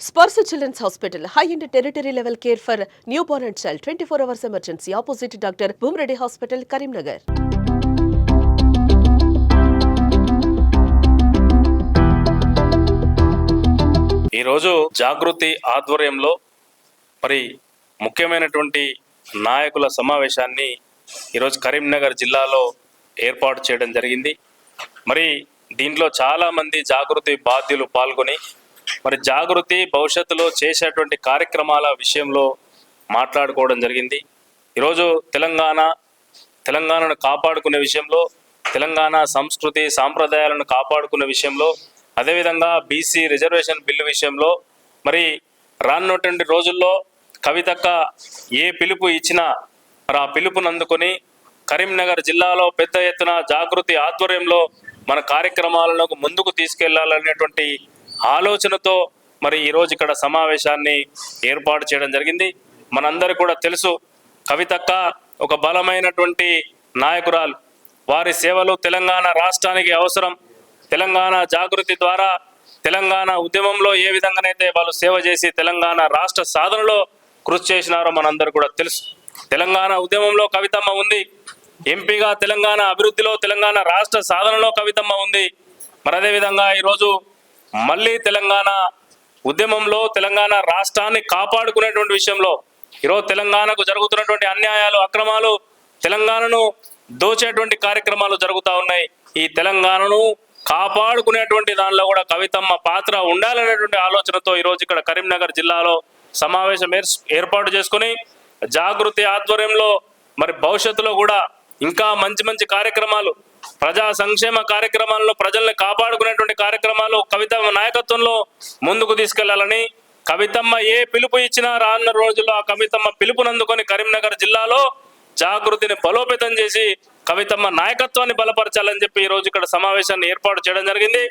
Sparsha children's hospital high and territory level care for newborn and child twenty four hours emergency opposite doctor Bhoomareddy hospital Karimnagar ఈరోజు జాగృతి ఆధ్వర్యంలో మరి ముఖ్యమైనటువంటి నాయకుల సమావేశాన్ని ఈరోజు కరీంనగర్ జిల్లాలో ఏర్పాటు చేయడం జరిగింది. మరి దీంట్లో చాలామంది జాగృతి బాధ్యులు పాల్గొని మరి జాగృతి భవిష్యత్తులో చేసేటువంటి కార్యక్రమాల విషయంలో మాట్లాడుకోవడం జరిగింది. ఈరోజు తెలంగాణ తెలంగాణను కాపాడుకునే విషయంలో తెలంగాణ సంస్కృతి సాంప్రదాయాలను కాపాడుకునే విషయంలో అదేవిధంగా బీసీ రిజర్వేషన్ బిల్లు విషయంలో మరి రానున్నటువంటి రోజుల్లో కవితక్క ఏ పిలుపు ఇచ్చినా మరి ఆ పిలుపును అందుకొని కరీంనగర్ జిల్లాలో పెద్ద ఎత్తున జాగృతి ఆధ్వర్యంలో మన కార్యక్రమాలను ముందుకు తీసుకెళ్ళాలనేటువంటి ఆలోచనతో మరి ఈరోజు ఇక్కడ సమావేశాన్ని ఏర్పాటు చేయడం జరిగింది. మనందరూ కూడా తెలుసు కవితక్క ఒక బలమైనటువంటి నాయకురాలు. వారి సేవలు తెలంగాణ రాష్ట్రానికి అవసరం. తెలంగాణ జాగృతి ద్వారా తెలంగాణ ఉద్యమంలో ఏ విధంగానైతే వాళ్ళు సేవ చేసి తెలంగాణ రాష్ట్ర సాధనలో కృషి చేసినారో మనందరూ కూడా తెలుసు. తెలంగాణ ఉద్యమంలో కవితమ్మ ఉంది. ఎంపీగా తెలంగాణ అభివృద్ధిలో తెలంగాణ రాష్ట్ర సాధనలో కవితమ్మ ఉంది. మరి అదేవిధంగా ఈరోజు మళ్ళీ తెలంగాణ ఉద్యమంలో తెలంగాణ రాష్ట్రాన్ని కాపాడుకునేటువంటి విషయంలో ఈరోజు తెలంగాణకు జరుగుతున్నటువంటి అన్యాయాలు అక్రమాలు తెలంగాణను దోచేటువంటి కార్యక్రమాలు జరుగుతూ ఉన్నాయి. ఈ తెలంగాణను కాపాడుకునేటువంటి దానిలో కూడా కవితమ్మ పాత్ర ఉండాలనేటువంటి ఆలోచనతో ఈరోజు ఇక్కడ కరీంనగర్ జిల్లాలో సమావేశం ఏర్స్- ఏర్పాటు చేసుకుని జాగృతి ఆధ్వర్యంలో మరి భవిష్యత్తులో కూడా ఇంకా మంచి మంచి కార్యక్రమాలు ప్రజా సంక్షేమ కార్యక్రమాల్లో ప్రజల్ని కాపాడుకునేటువంటి కార్యక్రమం నాయకత్వంలో ముందుకు తీసుకెళ్ళాలని కవితమ్మ ఏ పిలుపు ఇచ్చినా రానున్న రోజుల్లో ఆ కవితమ్మ పిలుపునందుకొని కరీంనగర్ జిల్లాలో జాగృతిని బలోపేతం చేసి కవితమ్మ నాయకత్వాన్ని బలపరచాలని చెప్పి ఈ రోజు ఇక్కడ సమావేశాన్ని ఏర్పాటు చేయడం జరిగింది.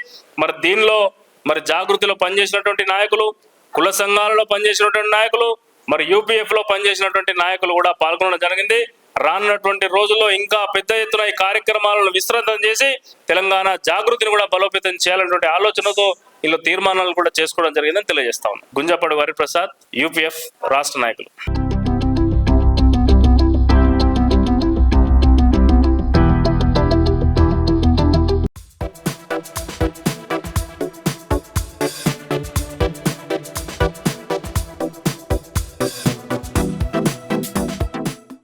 మరి దీనిలో మరి జాగృతిలో పనిచేసినటువంటి నాయకులు కుల సంఘాలలో పనిచేసినటువంటి నాయకులు మరి యూపీఎఫ్లో పనిచేసినటువంటి నాయకులు కూడా పాల్గొనడం జరిగింది. రానున్నటువంటి రోజుల్లో ఇంకా పెద్ద ఎత్తున ఈ కార్యక్రమాలను విస్తృతం చేసి తెలంగాణ జాగృతిని కూడా బలోపేతం చేయాలన్నటువంటి ఆలోచనతో ఇలా తీర్మానాలు కూడా చేసుకోవడం జరిగిందని తెలియజేస్తా ఉన్నాం. గుంజపాడు వరిప్రసాద్ యూపీఎఫ్ రాష్ట్ర నాయకులు.